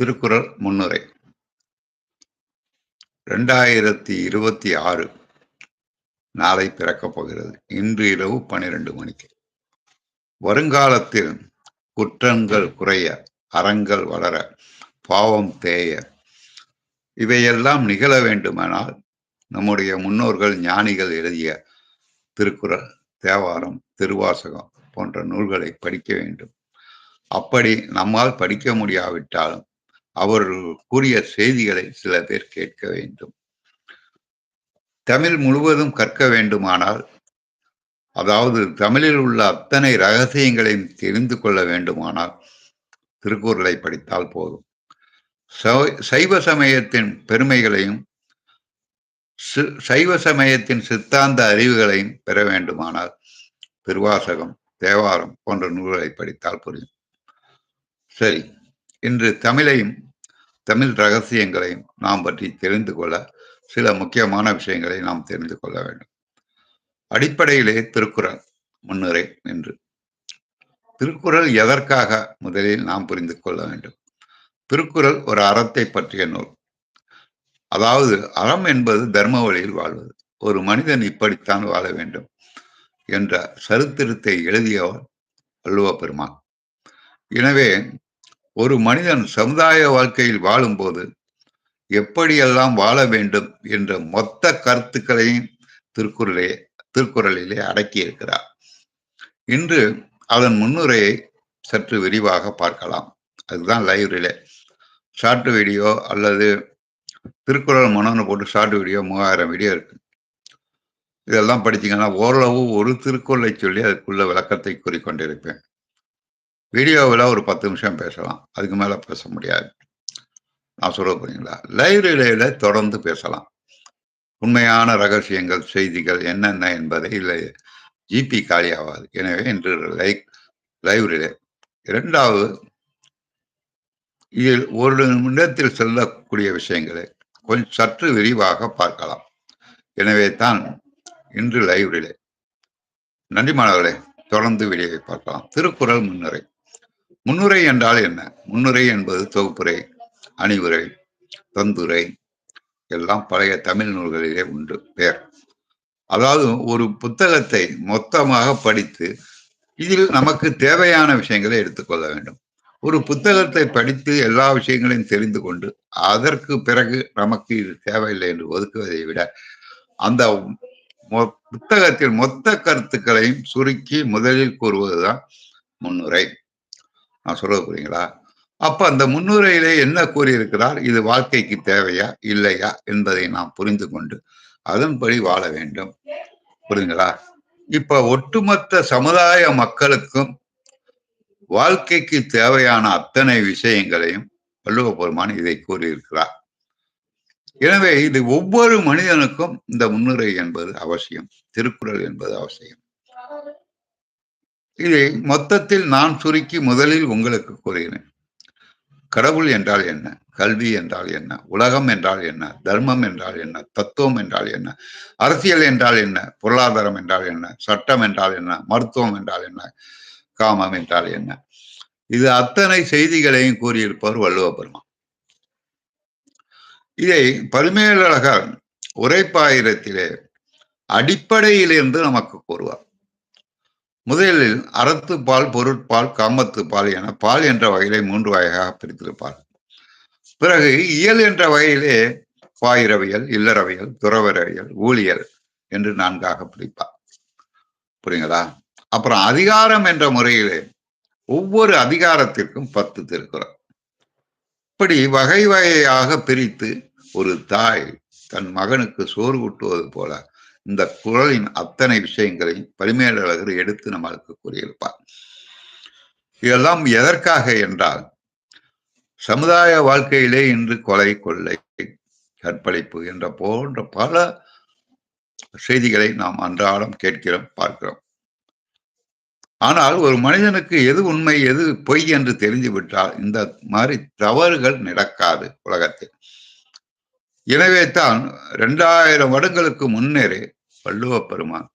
திருக்குறள் முன்னுரை. ரெண்டாயிரத்தி இருபத்தி ஆறு நாளை பிறக்கப் போகிறது. இன்று இரவு பனிரெண்டு மணிக்கு. வருங்காலத்தில் குற்றங்கள் குறைய அறங்கள் வளர பாவம் தேய இவையெல்லாம் நிகழ வேண்டுமானால் நம்முடைய முன்னோர்கள் ஞானிகள் எழுதிய திருக்குறள் தேவாரம் திருவாசகம் போன்ற நூல்களை படிக்க வேண்டும். அப்படி நம்மால் படிக்க முடியாவிட்டாலும் அவர்கள் கூறிய செய்திகளை சில பேர் கேட்க வேண்டும். தமிழ் முழுவதும் கற்க வேண்டுமானால் அதாவது தமிழில் உள்ள அத்தனை ரகசியங்களையும் தெரிந்து கொள்ள வேண்டுமானால் திருக்குறளை படித்தால் போதும். சைவ சமயத்தின் பெருமைகளையும் சைவ சமயத்தின் சித்தாந்த அறிவுகளையும் பெற வேண்டுமானால் திருவாசகம் தேவாரம் போன்ற நூல்களை படித்தால் புரியும். சரி இன்று தமிழையும் தமிழ் ரகசியங்களையும் நாம் பற்றி தெரிந்து கொள்ள சில முக்கியமான விஷயங்களை நாம் தெரிந்து கொள்ள வேண்டும். அடிப்படையிலே திருக்குறள் முன்னுரை என்று. திருக்குறள் எதற்காக முதலில் நாம் புரிந்து கொள்ள வேண்டும்? திருக்குறள் ஒரு அறத்தை பற்றிய நூல். அதாவது அறம் என்பது தர்ம வழியில் வாழ்வது. ஒரு மனிதன் இப்படித்தான் வாழ வேண்டும் என்ற சரித்திரத்தை எழுதியவர் வள்ளுவ பெருமான். எனவே ஒரு மனிதன் சமுதாய வாழ்க்கையில் வாழும்போது எப்படியெல்லாம் வாழ வேண்டும் என்ற மொத்த கருத்துக்களையும் திருக்குறளே திருக்குறளிலே அடக்கி இருக்கிறார் இன்று அதன் முன்னுரையை சற்று விரிவாக பார்க்கலாம். அதுதான் லைவ்ரிலே. ஷார்ட் வீடியோ அல்லது திருக்குறள் மனோன்னு போட்டு ஷார்ட் வீடியோ மூவாயிரம் வீடியோ இருக்கு. இதெல்லாம் படிச்சீங்கன்னா ஓரளவு ஒரு திருக்குறளை சொல்லி அதுக்குள்ள விளக்கத்தை கூறிக்கொண்டிருப்பேன் வீடியோவில் ஒரு பத்து நிமிஷம் பேசலாம். அதுக்கு மேலே பேச முடியாது. நான் சொல்ல போறீங்களா லைவ் ரிலேல தொடர்ந்து பேசலாம். உண்மையான ரகசியங்கள் செய்திகள் என்னென்ன என்பதை இல்லை. ஜிபி காலி ஆகாது எனவே இன்று லைக் லைவ் ரிலே இரண்டாவது இதில் ஒரு நிமிடத்தில் செல்லக்கூடிய விஷயங்களை. கொஞ்சம் சற்று விரிவாக பார்க்கலாம். எனவே தான் இன்று லைவ் ரிலே நன்றி மாணவர்களே. தொடர்ந்து வீடியோவை பார்க்கலாம். திருக்குறள் முன்னுரை. முன்னுரை என்றால் என்ன? முன்னுரை என்பது தொகுப்புரை அணிவுரை தந்துரை எல்லாம் பழைய தமிழ் நூல்களிலே உண்டு பெயர். அதாவது ஒரு புத்தகத்தை மொத்தமாக படித்து இதில் நமக்கு தேவையான விஷயங்களை எடுத்துக்கொள்ள வேண்டும். ஒரு புத்தகத்தை படித்து எல்லா விஷயங்களையும் தெரிந்து கொண்டு அதற்கு பிறகு நமக்கு இது தேவையில்லை என்று ஒதுக்குவதை விட அந்த புத்தகத்தில் மொத்த கருத்துக்களையும் சுருக்கி முதலில் கூறுவதுதான் முன்னுரை. நான் சொல்ல போறீங்களா அப்ப அந்த முன்னுரையிலே என்ன கூறியிருக்கிறார்? இது வாழ்க்கைக்கு தேவையா? இல்லையா? என்பதை நாம் புரிந்து கொண்டு அதன்படி வாழ வேண்டும். புரியுங்களா? இப்ப ஒட்டுமொத்த சமுதாய மக்களுக்கும் வாழ்க்கைக்கு தேவையான அத்தனை விஷயங்களையும் வள்ளுவ பெருமான் இதை கூறியிருக்கிறார். எனவே இது ஒவ்வொரு மனிதனுக்கும் இந்த முன்னுரை என்பது அவசியம் திருக்குறள் என்பது அவசியம். இதை மொத்தத்தில் நான் சுருக்கி முதலில் உங்களுக்கு கூறுகிறேன் கடவுள் என்றால் என்ன கல்வி என்றால் என்ன உலகம் என்றால் என்ன தர்மம் என்றால் என்ன தத்துவம் என்றால் என்ன அரசியல் என்றால் என்ன பொருளாதாரம் என்றால் என்ன சட்டம் என்றால் என்ன மருத்துவம் என்றால் என்ன காமம் என்றால் என்ன இது அத்தனை செய்திகளையும் கூறியிருப்பவர் வள்ளுவ பெருமான் இதை பரிமேலழகர் உரைப்பாயிரத்திலே அடிப்படையிலிருந்து நமக்கு கூறுவார் முதலில் அறத்து பால் பொருட்பால் காமத்து பால் என பால் என்ற வகையிலே மூன்று வகையாக பிரித்திருப்பார். பிறகு இயல் என்ற வகையிலே பாயிரவியல் இல்லறவியல் துறவரவியல் ஊழியல் என்று நான்காக பிரிப்பார். புரியுங்களா? அப்புறம் அதிகாரம் என்ற முறையிலே ஒவ்வொரு அதிகாரத்திற்கும் பத்து திருக்குறள். இப்படி வகை வகையாக பிரித்து ஒரு தாய் தன் மகனுக்கு சோறு ஊட்டுவது போல இந்த குரலின் அத்தனை விஷயங்களை பரிமேலழகர் எடுத்து நம்மளுக்கு கூறியிருப்பார். இதெல்லாம் எதற்காக என்றால் சமுதாய வாழ்க்கையிலே இன்று கொலை கொள்ளை கற்பழிப்பு என்ற போன்ற பல செய்திகளை நாம் அன்றாடம் கேட்கிறோம் பார்க்கிறோம். ஆனால் ஒரு மனிதனுக்கு எது உண்மை எது பொய் என்று தெரிஞ்சுவிட்டால் இந்த மாதிரி தவறுகள் நடக்காது உலகத்தில். எனவே தான் இரண்டாயிரம் வருடங்களுக்கு முன்னரே வள்ளுவ பெருமான்.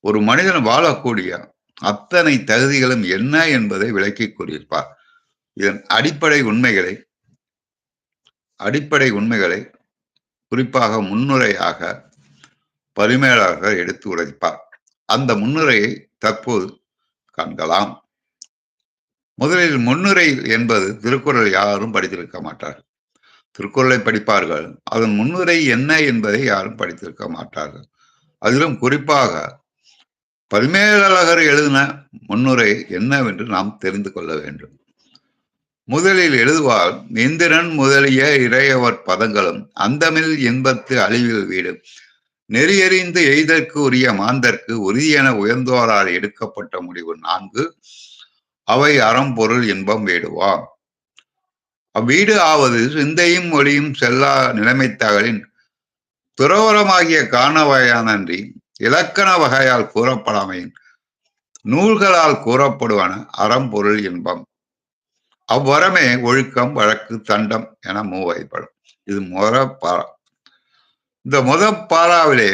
ஒரு மனிதன் வாழக்கூடிய அத்தனை தகுதிகளும் என்ன என்பதை விளக்கி கூறியிருப்பார். இதன் அடிப்படை உண்மைகளை அடிப்படை உண்மைகளை குறிப்பாக முன்னுரையாக பரிமேலாளர்கள் எடுத்து உரைப்பார். அந்த முன்னுரையை தற்போது காண்கலாம். முதலில் முன்னுரை என்பது திருக்குறள் யாரும் படித்திருக்க மாட்டார்கள். திருக்குறளை படிப்பார்கள். அதன் முன்னுரை என்ன என்பதை யாரும் படித்திருக்க மாட்டார்கள். அதிலும் குறிப்பாக பல்மேலழகர் எழுதின முன்னுரை என்னவென்று நாம் தெரிந்து கொள்ள வேண்டும். முதலில் எழுதுவார் இந்திரன் முதலிய இறையவர் பதங்களும் அந்தமில் இன்பத்து அழிவில் வீடு நெறியறிந்து எய்தற்கு உரிய மாந்தற்கு உரியென உயர்ந்தோரால் எடுக்கப்பட்ட முடிவு நான்கு. அவை அறம்பொருள் இன்பம் வேடுவாம். அவ்வீடு ஆவது சிந்தையும் ஒளியும் செல்லா நிலைமை தகலின் துறவரமாகிய காணவகையானன்றி இலக்கண வகையால் கூறப்படாமையின் நூல்களால் கூறப்படுவன அறம்பொருள் இன்பம். அவ்வரமே ஒழுக்கம் வழக்கு தண்டம் என மூவைப்படும் இது முத பாரா இந்த முத பாராவிலே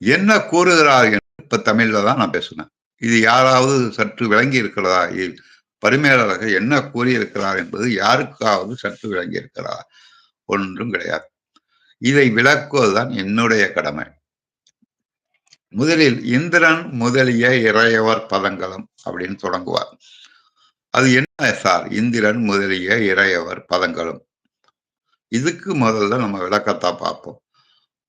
என்ன கூறுகிறார் என்று இப்ப தமிழ்ல தான் நான் பேசுனேன். இது யாராவது சற்று விளங்கி இருக்கிறதா? பரிமேலழகர் என்ன கூறியிருக்கிறார் என்பது யாருக்காவது சற்று விளங்கி இருக்கிறார் ஒன்றும் கிடையாது. இதை விளக்குவதுதான் என்னுடைய கடமை. முதலில் இந்திரன் முதலிய இறையவர் பதங்களும் அப்படின்னு தொடங்குவார். அது என்ன சார்? இந்திரன் முதலிய இறையவர் பதங்களும். இதுக்கு முதல்ல நம்ம விளக்கத்தா பார்ப்போம்.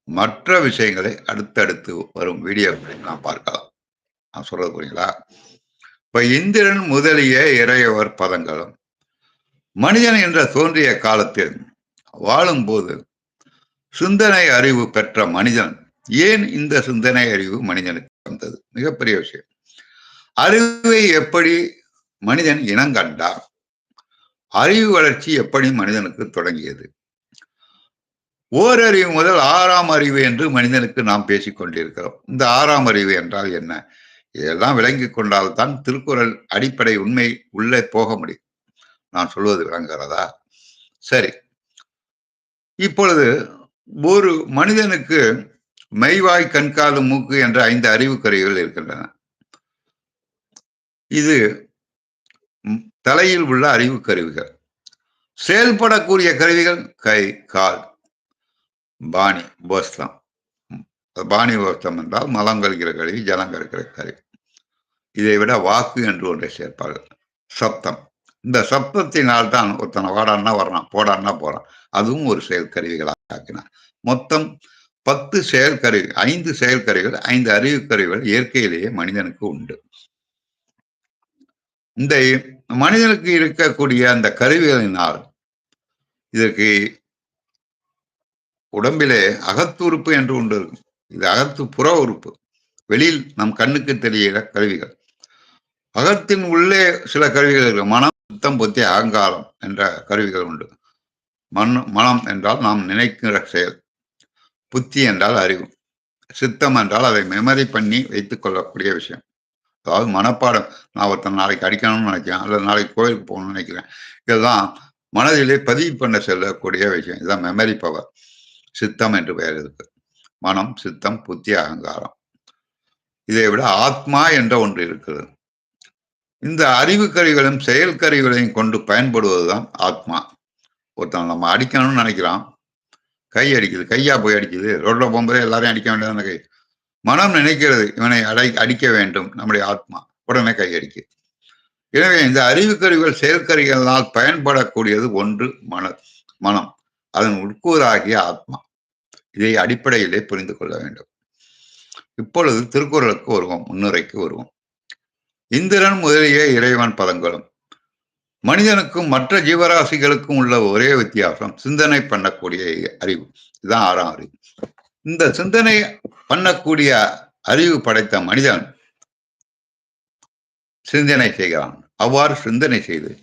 மற்ற விஷயங்களை அடுத்தடுத்து வரும் வீடியோக்களில் நாம் பார்க்கலாம். நான் சொல்றது புரியுங்களா இப்ப இந்திரன் முதலிய இறையவர் பதங்களும். மனிதன் என்ற தோன்றிய காலத்தில் வாழும்போது சிந்தனை அறிவு பெற்ற மனிதன். ஏன் இந்த சிந்தனை அறிவு மனிதனுக்கு வந்தது? மிகப்பெரிய விஷயம். அறிவை எப்படி மனிதன் இனங்கண்டார் அறிவு வளர்ச்சி எப்படி மனிதனுக்கு தொடங்கியது? ஓரறிவு முதல் ஆறாம் அறிவு என்று மனிதனுக்கு நாம் பேசிக் கொண்டிருக்கிறோம். இந்த ஆறாம் அறிவு என்றால் என்ன? இதெல்லாம் விளங்கி கொண்டால்தான் திருக்குறள் அடிப்படை உண்மை உள்ளே போக முடியும். நான் சொல்வது விளங்குகிறதா? சரி. இப்பொழுது ஒரு மனிதனுக்கு மெய்வாய் கண்காலு மூக்கு என்ற ஐந்து அறிவுக்கருவிகள் இருக்கின்றன. இது தலையில் உள்ள அறிவு கருவிகள் செயல்படக்கூடிய கருவிகள் கை கால் பாணி போஸ்தம். பாணி போஸ்தம் என்றால் மலம் கருவி ஜலம் கழிக்கிற கருவி. இதை விட வாக்கு என்று ஒன்றை சேர்ப்பார்கள். சப்தம். இந்த சப்தத்தினால் தான் ஒருத்தனை வாடான்னா வர்றான் போடான்னா போறான். அதுவும் ஒரு செயல் ஆக்கினான் மொத்தம் பத்து செயல் கருவி ஐந்து செயல் கருவிகள் ஐந்து அறிவு கருவிகள் இயற்கையிலேயே மனிதனுக்கு உண்டு. இந்த மனிதனுக்கு இருக்கக்கூடிய அந்த கருவிகளினால் இதற்கு உடம்பிலே அகத்துறுப்பு என்று ஒன்று இருக்கும். இது அகத்து புற உறுப்பு. வெளியில் நம் கண்ணுக்கு தெரிகிற கருவிகள். அகத்தின் உள்ளே சில கருவிகள் இருக்கு. மனம் சுத்தம் புத்தி அகங்காரம் என்ற கருவிகள் உண்டு. மண் மனம் என்றால் நாம் நினைக்கிற செயல். புத்தி என்றால் அறிவு. சித்தம் என்றால் அதை மெமரி பண்ணி வைத்துக் கொள்ளக்கூடிய விஷயம். அதாவது மனப்பாடம் நான் ஒருத்தன் நாளைக்கு அடிக்கணும்னு நினைக்கிறேன் அல்லது நாளைக்கு கோயிலுக்கு போகணும்னு நினைக்கிறேன் இதெல்லாம் மனதிலே பதிவு பண்ண செல்லக்கூடிய விஷயம். இதுதான் மெமரி பவர். சித்தம் என்று பெயர் இருக்கு. மனம் சித்தம் புத்தி அகங்காரம். இதை விட ஆத்மா என்ற ஒன்று இருக்கிறது இந்த அறிவு கருவிகளும் செயல் கருவிகளையும் கொண்டு பயன்படுவதுதான் ஆத்மா. ஒருத்தன் நம்ம அடிக்கணும்னு நினைக்கிறான். கை அடிக்குது கையா போய் அடிக்குது. ரோட்ல போகும்போது எல்லாரையும் அடிக்க வேண்டியதான கை. மனம் நினைக்கிறது இவனை அடை அடிக்க வேண்டும் நம்முடைய ஆத்மா. உடனே கை அடிக்கு. எனவே இந்த அறிவு கருவிகள் செயற்கருவிகளால் பயன்படக்கூடியது ஒன்று மன மனம். அதன் உட்கூறாகிய ஆத்மா. இதை அடிப்படையிலே புரிந்து கொள்ள வேண்டும். இப்பொழுது திருக்குறளுக்கு வருவோம் முன்னுரைக்கு வருவோம். இந்திரன் முதலிய இறைவன் பதங்களும். மனிதனுக்கும் மற்ற ஜீவராசிகளுக்கும் உள்ள ஒரே வித்தியாசம் சிந்தனை பண்ணக்கூடிய அறிவு. இதுதான் ஆறாம் அறிவு. இந்த சிந்தனை பண்ணக்கூடிய அறிவு படைத்த மனிதன் சிந்தனை செய்கிறான். அவ்வாறு சிந்தனை செய்து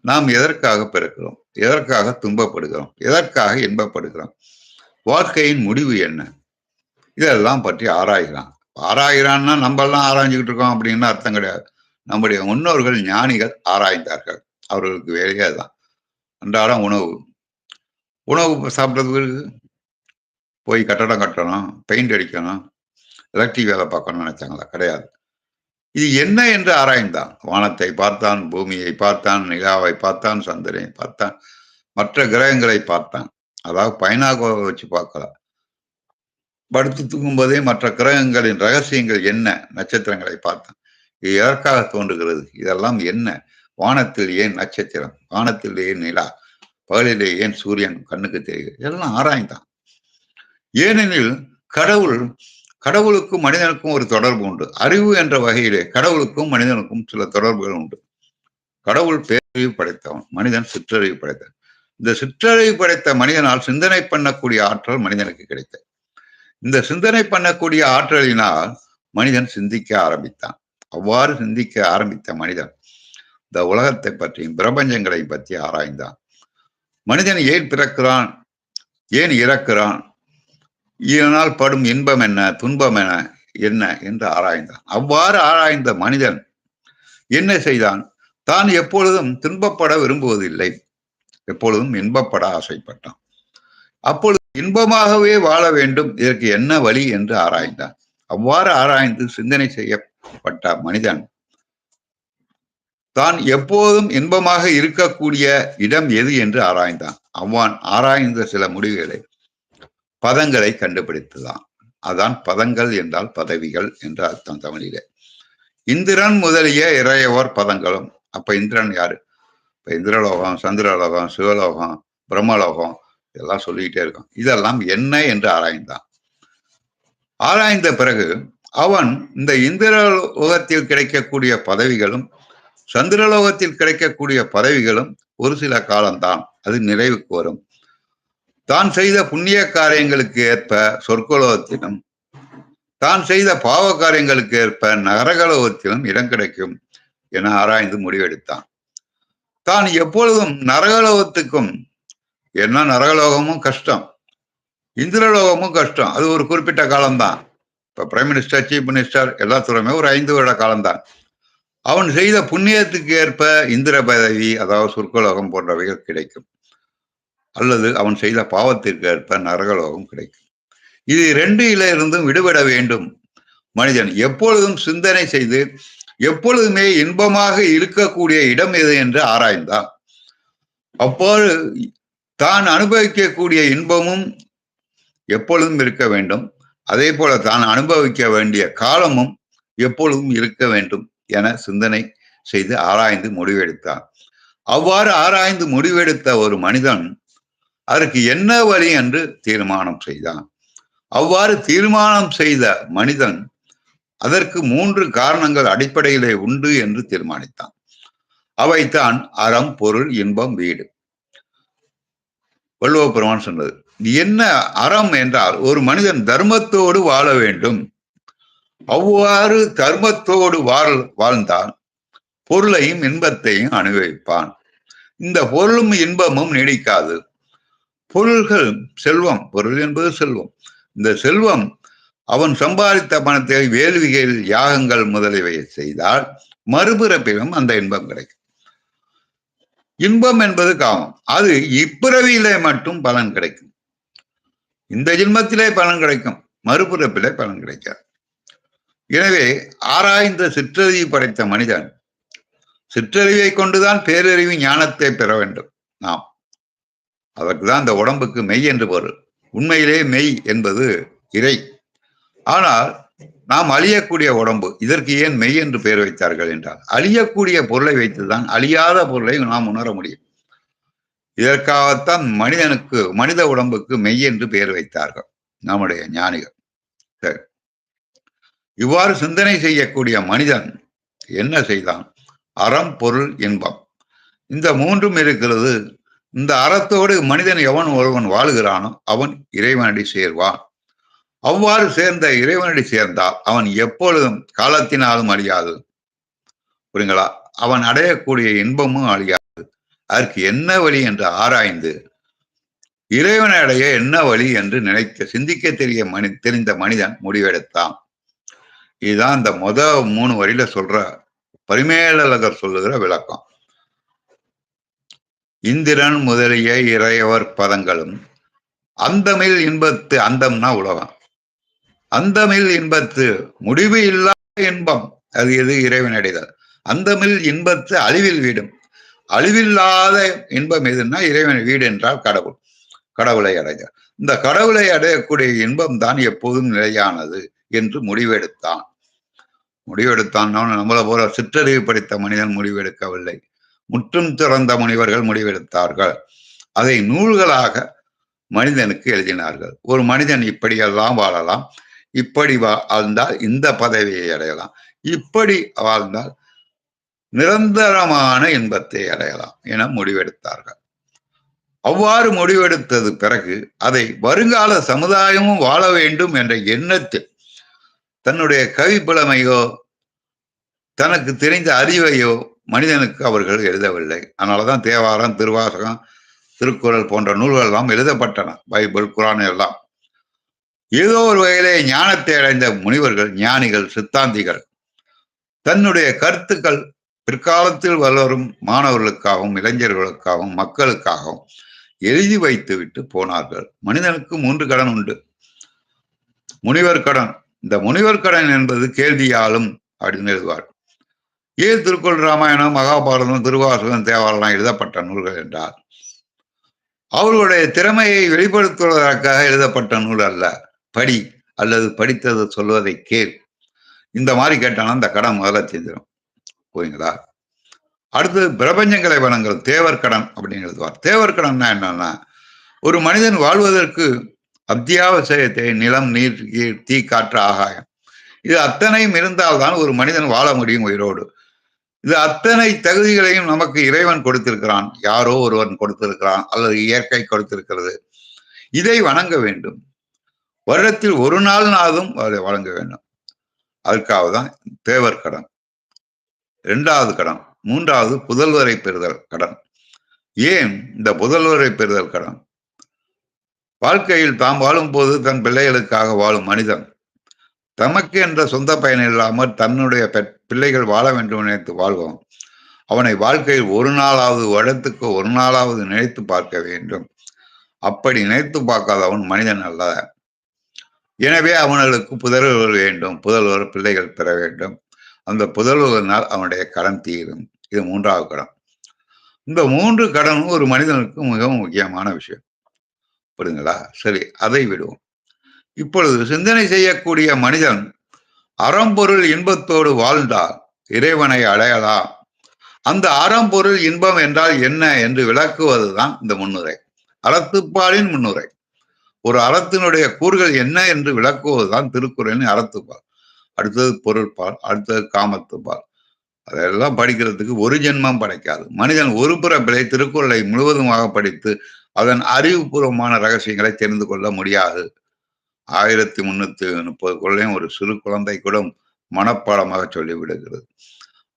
நாம் எதற்காக பிறக்கிறோம்? எதற்காக துன்பப்படுகிறோம்? எதற்காக இன்பப்படுகிறோம்? வாழ்க்கையின் முடிவு என்ன? இதெல்லாம் பற்றி ஆராய்கிறான். ஆராய்கிறான்னா நம்ம ஆராய்ஞ்சுக்கிட்டு இருக்கோம் அப்படின்னு அர்த்தம் கிடையாது. நம்முடைய முன்னோர்கள் ஞானிகள் ஆராய்ந்தார்கள். அவர்களுக்கு வேலையே தான் அன்றாடம் உணவு. உணவு சாப்பிட்றதுக்கு போய் கட்டடம் கட்டணும் பெயிண்ட் அடிக்கணும் எலக்ட்ரிக் வேலை பார்க்கணும்னு நினைச்சாங்களா? கிடையாது. இது என்ன என்று ஆராய்ந்தான். வானத்தை பார்த்தான் பூமியை பார்த்தான் நிலாவை பார்த்தான் சந்திரனை பார்த்தான் மற்ற கிரகங்களை பார்த்தான். அதாவது பைனாகோவை வச்சு பார்க்கல படுத்து தூங்கும் போதே மற்ற கிரகங்களின் ரகசியங்கள் என்ன? நட்சத்திரங்களை பார்த்தான். இது எதற்காக தோன்றுகிறது? இதெல்லாம் என்ன? வானத்தில் ஏன் நட்சத்திரம்? வானத்தில் ஏன் நிலா? பகலிலே ஏன் சூரியன் கண்ணுக்கு தெரிகிறது? இதெல்லாம் ஆராய்ந்தான். ஏனெனில் கடவுள் கடவுளுக்கும் மனிதனுக்கும் ஒரு தொடர்பு உண்டு. அறிவு என்ற வகையிலே கடவுளுக்கும் மனிதனுக்கும் சில தொடர்புகள் உண்டு. கடவுள் பேரறிவு படைத்தவன் மனிதன் சிற்றறிவு படைத்தவன். இந்த சிற்றறிவு படைத்த மனிதனால் சிந்தனை பண்ணக்கூடிய ஆற்றல் மனிதனுக்கு கிடைத்தது. இந்த சிந்தனை பண்ணக்கூடிய ஆற்றலினால் மனிதன் சிந்திக்க ஆரம்பித்தான். அவ்வாறு சிந்திக்க ஆரம்பித்த மனிதன் இந்த உலகத்தை பற்றியும் பிரபஞ்சங்களை பற்றி ஆராய்ந்தான். மனிதன் ஏன் பிறக்கிறான்? ஏன் இறக்கிறான்? இதனால் படும் இன்பம் என்ன? துன்பம் என என்ன என்று ஆராய்ந்தான். அவ்வாறு ஆராய்ந்த மனிதன் என்ன செய்தான்? தான் எப்பொழுதும் துன்பப்பட விரும்புவதில்லை. எப்பொழுதும் இன்பப்பட ஆசைப்பட்டான். அப்பொழுது இன்பமாகவே வாழ வேண்டும். இதற்கு என்ன வழி என்று ஆராய்ந்தான் அவ்வாறு ஆராய்ந்து சிந்தனை செய்யப்பட்ட மனிதன் தான் எப்போதும் இன்பமாக இருக்கக்கூடிய இடம் எது என்று ஆராய்ந்தான். அவ்வான் ஆராய்ந்த சில முடிவுகளை பதங்களை கண்டுபிடித்துதான் அதான் பதங்கள் என்றால் பதவிகள் என்று அர்த்தம் தமிழிலே. இந்திரன் முதலிய இறையவர் பதங்களும் அப்ப இந்திரன் யாரு? இப்ப இந்திரலோகம் சந்திரலோகம் சிவலோகம் பிரம்மலோகம் இதெல்லாம் சொல்லிக்கிட்டே இருக்கான். இதெல்லாம் என்ன என்று ஆராய்ந்தான். ஆராய்ந்த பிறகு அவன் இந்த இந்திரலோகத்தில் கிடைக்கக்கூடிய பதவிகளும் சந்திரலோகத்தில் கிடைக்கக்கூடிய பதவிகளும் ஒரு சில காலம்தான். அது நிறைவுக்கு வரும். தான் செய்த புண்ணிய காரியங்களுக்கு ஏற்ப சொர்க்கலோகத்திலும் தான் செய்த பாவ காரியங்களுக்கு ஏற்ப நரகலோகத்திலும் இடம் கிடைக்கும் என ஆராய்ந்து முடிவெடுத்தான். தான் எப்பொழுதும் நரகலோகத்துக்கும் ஏன்னா நரகலோகமும் கஷ்டம். இந்திரலோகமும் கஷ்டம். அது ஒரு குறிப்பிட்ட காலம்தான். இப்போ பிரைம் மினிஸ்டர் சீஃப் மினிஸ்டர் எல்லாத்துறையுமே ஒரு ஐந்து வருட காலம்தான். அவன் செய்த புண்ணியத்துக்கு ஏற்ப இந்திர பதவி அதாவது சொர்க்கலோகம் போன்றவைகள் கிடைக்கும். அல்லது அவன் செய்த பாவத்திற்கு ஏற்ப நரகலோகம் கிடைக்கும். இது ரெண்டில இருந்தும் விடுபட வேண்டும். மனிதன் எப்பொழுதும் சிந்தனை செய்து எப்பொழுதுமே இன்பமாக இருக்கக்கூடிய இடம் எது என்று ஆராய்ந்தான். அப்போது தான் அனுபவிக்கக்கூடிய இன்பமும் எப்பொழுதும் இருக்க வேண்டும். அதே போல தான் அனுபவிக்க வேண்டிய காலமும் எப்பொழுதும் இருக்க வேண்டும் என சிந்தனை செய்து ஆராய்ந்து முடிவெடுத்தான் அவ்வாறு ஆராய்ந்து முடிவெடுத்த ஒரு மனிதன் அதற்கு என்ன வழி என்று தீர்மானம் செய்தான். அவ்வாறு தீர்மானம் செய்த மனிதன் அதற்கு மூன்று காரணங்கள் அடிப்படையிலே உண்டு என்று தீர்மானித்தான். அவைத்தான் அறம் பொருள் இன்பம் வீடு. வள்ளுவ பெருமான் சொன்னது. என்ன அறம் என்றால் ஒரு மனிதன் தர்மத்தோடு வாழ வேண்டும். அவ்வாறு தர்மத்தோடு வாழ் வாழ்ந்தால் பொருளையும் இன்பத்தையும் அனுபவிப்பான். இந்த பொருளும் இன்பமும் நீடிக்காது. பொருள்கள் செல்வம் பொருள் என்பது செல்வம். இந்த செல்வம் அவன் சம்பாதித்த பணத்தை வேள்விகள் யாகங்கள் முதலியவை செய்தால் மறுபிறப்பிலும் அந்த இன்பம் கிடைக்கும். இன்பம் என்பது காமம். அது இப்பிறவியிலே மட்டும் பலன் கிடைக்கும். இந்த ஜென்மத்திலே பலன் கிடைக்கும். மறுபிறப்பிலே பலன் கிடைக்காது. எனவே ஆராய்ந்த சிற்றறிவு படைத்த மனிதன் சிற்றறிவை கொண்டுதான் பேரறிவு ஞானத்தை பெற வேண்டும். நாம். அதற்கு தான் இந்த உடம்புக்கு மெய் என்று பொருள். உண்மையிலே மெய் என்பது இறை. ஆனால் நாம் அழியக்கூடிய உடம்பு இதற்கு ஏன் மெய் என்று பெயர் வைத்தார்கள் என்றால் அழியக்கூடிய பொருளை வைத்துதான் அழியாத பொருளை நாம் உணர முடியும். இதற்காகத்தான் மனிதனுக்கு மனித உடம்புக்கு மெய் என்று பெயர் வைத்தார்கள் நம்முடைய ஞானிகள். சரி. இவ்வாறு சிந்தனை செய்யக்கூடிய மனிதன் என்ன செய்தான்? அறம் பொருள் இன்பம். இந்த மூன்றும் இருக்கிறது. இந்த அறத்தோடு மனிதன் எவன் ஒருவன் வாழுகிறானோ அவன் இறைவனடி சேர்வான். அவ்வாறு சேர்ந்த இறைவனடி சேர்ந்தால் அவன் எப்பொழுதும் காலத்தினாலும் அழியாது. புரியுங்களா? அவன் அடையக்கூடிய இன்பமும் அழியாது. அதற்கு என்ன வழி என்று ஆராய்ந்து இறைவனை அடைய என்ன வழி என்று நினைக்க சிந்திக்க தெரிய மனி தெரிந்த மனிதன் முடிவெடுத்தான். இதுதான் இந்த முத மூணு வரியில சொல்ற பரிமேலழகர் சொல்லுகிற விளக்கம். இந்திரன் முதலிய இறையவர் பதங்களும் அந்தமில் இன்பத்து அந்தம்னா உலகம். அந்தமில் இன்பத்து முடிவு இல்லாத இன்பம் அது எது இறைவனடைதல். அந்தமில் இன்பத்து அழிவில் வீடும். அழிவில்லாத இன்பம் எதுன்னா இறைவன் வீடு என்றால் கடவுள் கடவுளை அடைதல். இந்த கடவுளை அடையக்கூடிய இன்பம் தான் எப்போதும் நிலையானது என்று முடிவெடுத்தான். முடிவெடுத்தான் நம்மளை போல சிற்றறிவு படித்த மனிதன் முடிவெடுக்கவில்லை. முற்றும் திறந்த முனிவர்கள் முடிவெடுத்தார்கள். அதை நூல்களாக மனிதனுக்கு எழுதினார்கள். ஒரு மனிதன் இப்படியெல்லாம் வாழலாம். இப்படி வாழ்ந்தால் இந்த பதவியை அடையலாம். இப்படி வாழ்ந்தால் நிரந்தரமான இன்பத்தை அடையலாம் என முடிவெடுத்தார்கள். அவ்வாறு முடிவெடுத்தது பிறகு அதை வருங்கால சமுதாயமும் வாழ வேண்டும் என்ற எண்ணத்தில் தன்னுடைய கவிப்புலமையோ தனக்கு தெரிந்த அறிவையோ மனிதனுக்கு அவர்கள் எழுதவில்லை. அதனாலதான் தேவாரம் திருவாசகம் திருக்குறள் போன்ற நூல்கள் எல்லாம் எழுதப்பட்டன. பைபிள் குரான் எல்லாம். ஏதோ ஒரு வகையிலே ஞானத்தை அடைந்த முனிவர்கள் ஞானிகள் சித்தாந்திகள். தன்னுடைய கருத்துக்கள் பிற்காலத்தில் வளரும் மாணவர்களுக்காகவும் இளைஞர்களுக்காகவும் மக்களுக்காகவும் எழுதி வைத்து விட்டு போனார்கள். மனிதனுக்கு மூன்று கடன் உண்டு. முனிவர் கடன். இந்த முனிவர் கடன் என்பது கேள்வியாலும் அப்படின்னு எழுதுவார். ஏன் திருக்குறள் ராமாயணம் மகாபாரதம் திருவாசகம் தேவாலயம் எழுதப்பட்ட நூல்கள் என்றார் அவர்களுடைய திறமையை வெளிப்படுத்துவதற்காக எழுதப்பட்ட நூல் அல்ல. படி அல்லது படித்தது சொல்வதை கேள். இந்த மாதிரி கேட்டாலும் அந்த கடன் முதல்ல செஞ்சிடும் போய்ங்களா அடுத்து பிரபஞ்சங்களை வழங்கல் தேவர் கடன் அப்படிங்கிறது வார் தேவர் கடன்னா என்னன்னா ஒரு மனிதன் வாழ்வதற்கு அத்தியாவசியத்தை நிலம் நீர் தீ காற்று ஆகாயம். இது அத்தனையும் இருந்தால்தான் ஒரு மனிதன் வாழ முடியும் உயிரோடு. இது அத்தனை தகுதிகளையும் நமக்கு இறைவன் கொடுத்திருக்கிறான். யாரோ ஒருவன் கொடுத்திருக்கிறான் அல்லது இயற்கை கொடுத்திருக்கிறது. இதை வணங்க வேண்டும். வருடத்தில் ஒரு நாள் நாளும் அதை வழங்க வேண்டும். அதற்காக தான் தேவர் கடன். இரண்டாவது கடன் மூன்றாவது புதல்வரை பெறுதல் கடன். ஏன் இந்த புதல்வரை பெறுதல் கடன்? வாழ்க்கையில் தாம் வாழும் போது தன் பிள்ளைகளுக்காக வாழும் மனிதன். தமக்கு என்ற சொந்த பயன் இல்லாமல் தன்னுடைய பிள்ளைகள் வாழ வேண்டும் நினைத்து வாழ்வோம் அவனை வாழ்க்கையில் ஒரு நாளாவது வருடத்துக்கு ஒரு நாளாவது நினைத்து பார்க்க வேண்டும். அப்படி நினைத்து பார்க்காதவன் மனிதன் அல்ல. எனவே அவனுக்கு புதல்வர் வேண்டும். புதல்வர் பிள்ளைகள் பெற வேண்டும். அந்த புதல்வதனால் அவனுடைய கடன் தீரும். இது மூன்றாவது கடன். இந்த மூன்று கடனும் ஒரு மனிதனுக்கு மிகவும் முக்கியமான விஷயம். புரியுங்களா சரி அதை விடுவோம். இப்பொழுது சிந்தனை செய்யக்கூடிய மனிதன் அறம்பொருள் இன்பத்தோடு வாழ்ந்தால் இறைவனை அடையலாம். அந்த அறம்பொருள் இன்பம் என்றால் என்ன என்று விளக்குவதுதான் இந்த முன்னுரை. அறத்துப்பாலின் முன்னுரை. ஒரு அறத்தினுடைய கூறுகள் என்ன என்று விளக்குவதுதான் திருக்குறளின் அறத்துப்பால் அடுத்தது பொருட்பால் அடுத்தது காமத்துப்பால் அதெல்லாம் படிக்கிறதுக்கு ஒரு ஜென்மம் படைக்காது. மனிதன் ஒரு பிறப்பிலை திருக்குறளை முழுவதுமாக படித்து அதன் அறிவுபூர்வமான ரகசியங்களை தெரிந்து கொள்ள முடியாது. ஆயிரத்தி முன்னூத்தி முப்பது குரலையும் ஒரு சிறு குழந்தை கூட மனப்பாடமாக சொல்லிவிடுகிறது.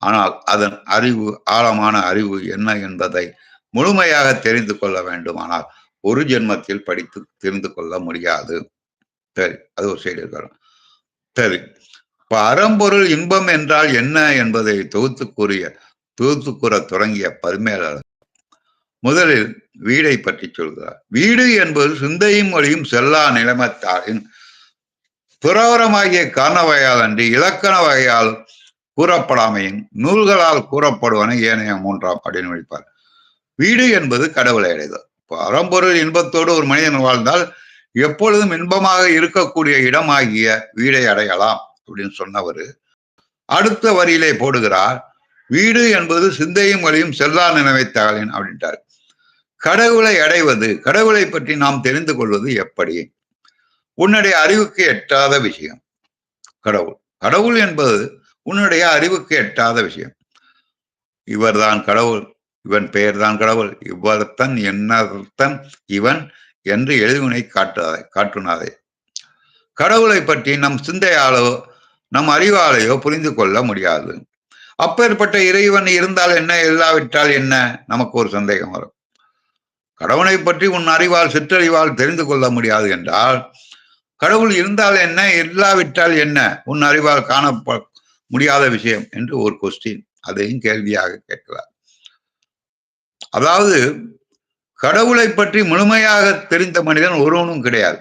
ஆனால் அதன் அறிவு ஆழமான அறிவு என்ன என்பதை முழுமையாக தெரிந்து கொள்ள வேண்டுமானால் ஒரு ஜென்மத்தில் படித்து தெரிந்து கொள்ள முடியாது. சரி அது ஒரு சைடு இருக்கிறோம் சரி பரம்பொருள் இன்பம் என்றால் என்ன என்பதை தொகுத்து கூறிய தொகுத்து கூற தொடங்கிய பரிமேலர் முதலில் வீடை பற்றி சொல்கிறார். வீடு என்பது சிந்தையும் மொழியும் செல்லா நிலைமத்தாரின் துறவரமாகிய காரண வகையால் அன்றி இலக்கண வகையால் கூறப்படாமையின் நூல்களால் கூறப்படுவன ஏனைய மூன்றாம் அப்படின்னு முடிப்பார் வீடு என்பது கடவுளை அடைதல். பரம்பொருள் இன்பத்தோடு ஒரு மனிதன் வாழ்ந்தால் எப்பொழுதும் இன்பமாக இருக்கக்கூடிய இடமாகிய வீடை அடையலாம் அப்படின்னு சொன்னவர். அடுத்த வரியிலே போடுகிறார் வீடு என்பது சிந்தையும் வழியும் செல்லா நினைவைத்தாளின் அப்படின்ட்டார் கடவுளை அடைவது கடவுளை பற்றி நாம் தெரிந்து கொள்வது எப்படி? உன்னுடைய அறிவுக்கு எட்டாத விஷயம். கடவுள். கடவுள் என்பது உன்னுடைய அறிவுக்கு எட்டாத விஷயம். இவர்தான் கடவுள். இவன் பெயர்தான் கடவுள். இவ்வர்த்தன் என்னத்தன் இவன் என்று எழுதுவினை காட்டாதே காட்டுனாதே. கடவுளை பற்றி நம் சிந்தையாலோ நம் அறிவாலையோ புரிந்து கொள்ள முடியாது. அப்பேற்பட்ட இறைவன் இருந்தால் என்ன இல்லாவிட்டால் என்ன? நமக்கு ஒரு சந்தேகம் வரும். கடவுளை பற்றி உன் அறிவால் சிற்றறிவால் தெரிந்து கொள்ள முடியாது என்றால் கடவுள் இருந்தால் என்ன இல்லாவிட்டால் என்ன? உன் அறிவால் காண முடியாத விஷயம் என்று ஒரு கொஸ்டின் அதையும் கேள்வியாக கேட்கிறார். அதாவது கடவுளை பற்றி முழுமையாக தெரிந்த மனிதன் ஒருவனும் கிடையாது.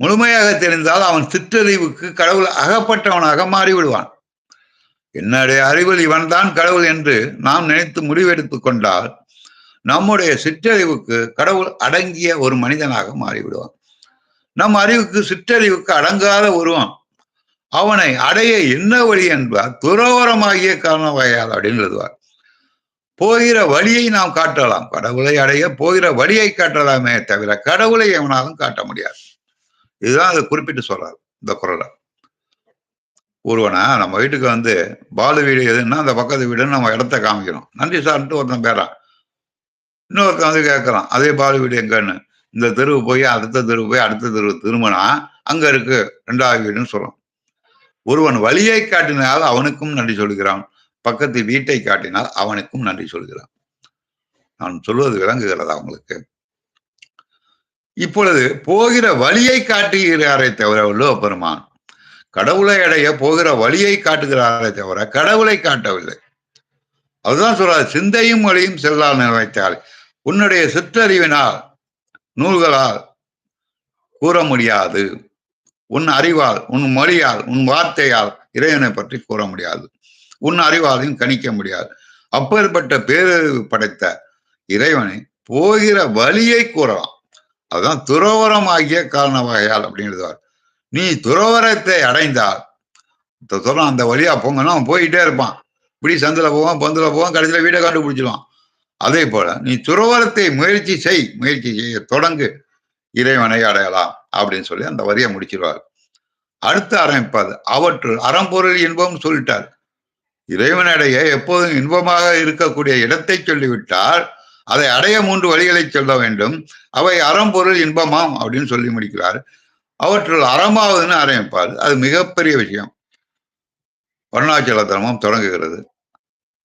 முழுமையாக தெரிந்தால் அவன் சிற்றறிவுக்கு கடவுள் அகப்பட்டவனாக மாறிவிடுவான். என்னுடைய அறிவில் இவன்தான் கடவுள் என்று நாம் நினைத்து முடிவெடுத்து கொண்டால் நம்முடைய சிற்றறிவுக்கு கடவுள் அடங்கிய ஒரு மனிதனாக மாறிவிடுவான். நம் அறிவுக்கு சிற்றறிவுக்கு அடங்காத ஒருவன் அவனை அடைய என்ன வழி என்பார் துறவரமாகிய காரணவாயால் அப்படின்னு எழுதுவார் போகிற வழியை நாம் காட்டலாம். கடவுளை அடைய போகிற வழியை காட்டலாமே தவிர கடவுளை எவனாலும் காட்ட முடியாது. இதுதான் அதை குறிப்பிட்டு சொல்றாரு இந்த குரலை. ஒருவனா நம்ம வீட்டுக்கு வந்து பாலு வீடு எதுன்னா அந்த பக்கத்து வீடுன்னு நம்ம இடத்த காமிக்கிறோம் நன்றி சார்ன்ட்டு ஒருத்தன் பேரான். இன்னொருத்தன் வந்து கேட்கறான் அதே பாலு வீடு எங்கன்னு. இந்த தெருவு போய் அடுத்த தெருவு போய் அடுத்த தெருவு திரும்பினா அங்க இருக்கு ரெண்டாவது வீடுன்னு சொல்றோம். ஒருவன் வழியை காட்டினால் அவனுக்கும் நன்றி சொல்கிறான் பக்கத்து வீட்டை காட்டினால் அவனுக்கும் நன்றி சொல்கிறான். நான் சொல்வது விளங்குகிறதா உங்களுக்கு? இப்பொழுது போகிற வழியை காட்டுகிறாரே தவிர உள்ளோ பெருமான். கடவுளை அடைய போகிற வழியை காட்டுகிறாரே தவிர கடவுளை காட்டவில்லை. அதுதான் சொல்றாரு சிந்தையும் வழியும் செல்லால் நிறைவேற்றால் உன்னுடைய சிற்றறிவினால் நூல்களால் கூற முடியாது. உன் அறிவால் உன் மொழியால் உன் வார்த்தையால் இறைவனை பற்றி கூற முடியாது. உன் அறிவாலையும் கணிக்க முடியாது. அப்பேற்பட்ட பேரறிவு படைத்த இறைவனை போகிற வழியை கூறலாம். அதுதான் துறவரம் ஆகிய காரண வகையால் அப்படிங்கிறது நீ துறவரத்தை அடைந்தால் சொல்ல அந்த வழியா போங்கன்னா அவன் போயிட்டே இருப்பான். இப்படி சந்தில போவான் பந்துல போவான் கடைசியில வீடை கண்டுபிடிச்சிடுவான் அதே போல நீ துறவரத்தை முயற்சி செய் முயற்சி செய்ய தொடங்கு இறைவனை அடையலாம் அப்படின்னு சொல்லி அந்த வரியை முடிச்சிருவார். அடுத்து ஆரம்பிப்பாது அவற்றுள் அறம்பொருள் இன்பம் சொல்லிட்டார். இறைவனடைய எப்போதும் இன்பமாக இருக்கக்கூடிய இடத்தை சொல்லிவிட்டால் அதை அடைய மூன்று வழிகளை சொல்ல வேண்டும். அவை அறம்பொருள் இன்பமாம் அப்படின்னு சொல்லி முடிக்கிறார். அவற்றுள் அறமாவதுன்னு ஆரம்பிப்பார். அது மிகப்பெரிய விஷயம். வருணாச்சல தொடங்குகிறது.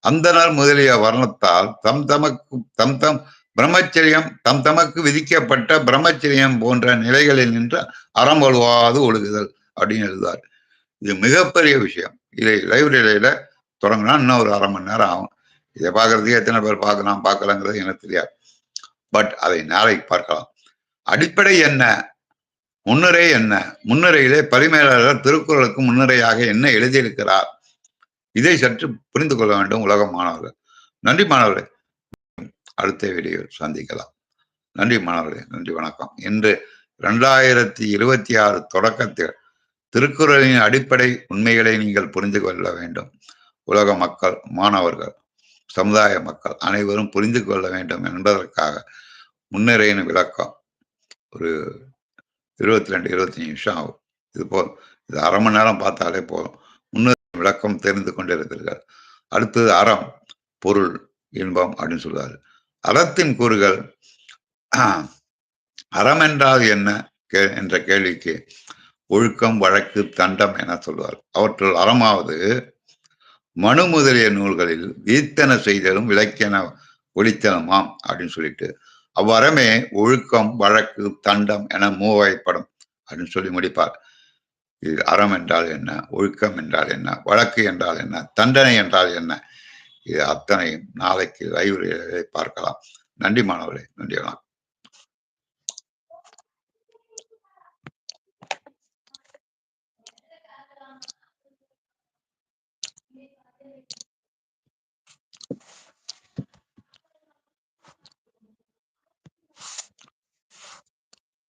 அந்தனர் முதலிய வர்ணத்தால் தம் தமக்கு தம் தம் பிரம்மச்சரியம் தம் தமக்கு விதிக்கப்பட்ட பிரம்மச்சரியம் போன்ற நிலைகளில் நின்று அறம் வலுவாது ஒழுகுதல் அப்படின்னு எழுதுவார். இது மிகப்பெரிய விஷயம். இதை லைப்ரரியில தொடங்கினா இன்னும் ஒரு அரை மணி நேரம் ஆகும். இதை பார்க்கறதுக்கு எத்தனை பேர் பார்க்கலாம் பார்க்கலாங்கிறது எனக்கு தெரியாது. பட் அதை நாளைக்கு பார்க்கலாம். அடிப்படை என்ன? முன்னுரை என்ன? முன்னுரையிலே பரிமேலாளர் திருக்குறளுக்கு முன்னுரையாக என்ன எழுதியிருக்கிறார்? இதை சற்று புரிந்து கொள்ள வேண்டும் உலக மாணவர்கள். நன்றி மாணவர்களே. அடுத்த வீடியோ சந்திக்கலாம். நன்றி மாணவர்களே. நன்றி வணக்கம். இன்று ரெண்டாயிரத்தி இருபத்தி ஆறு தொடக்கத்தில் திருக்குறளின் அடிப்படை உண்மைகளை நீங்கள் புரிந்து கொள்ள வேண்டும். உலக மக்கள் மாணவர்கள் சமுதாய மக்கள் அனைவரும் புரிந்து கொள்ள வேண்டும் என்பதற்காக முன்னுரையின் விளக்கம் ஒரு இருபத்தி ரெண்டு இருபத்தஞ்சு நிமிஷம் ஆகும். இது போதும். இது அரை மணி நேரம் பார்த்தாலே போதும். முன்னுரை விளக்கம் தெரிந்து கொண்டிருக்கிறீர்கள் அடுத்தது அறம் பொருள் இன்பம் அப்படின்னு சொல்வார் அறத்தின் கூறுகள் அறம் என்றால் என்ன? என்ற கேள்விக்கு ஒழுக்கம் வழக்கு தண்டம் என சொல்வார். அவற்றுள் அறமாவது மனு முதலிய நூல்களில் வீத்தன செய்தலும் விளக்கென ஒளித்தனமாம் அப்படின்னு சொல்லிட்டு அவ்வறமே ஒழுக்கம் வழக்கு தண்டம் என மூவாய்ப்படும் அப்படின்னு சொல்லி முடிப்பார். இது அறம் என்றால் என்ன ஒழுக்கம் என்றால் என்ன வழக்கு என்றால் என்ன தண்டனை என்றால் என்ன இது அத்தனையும் நாளைக்கு லைவ்ரரியை பார்க்கலாம். நன்றி மாணவர்களே நன்றி வணக்கம்.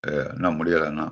இன்னும் முடியலைன்னா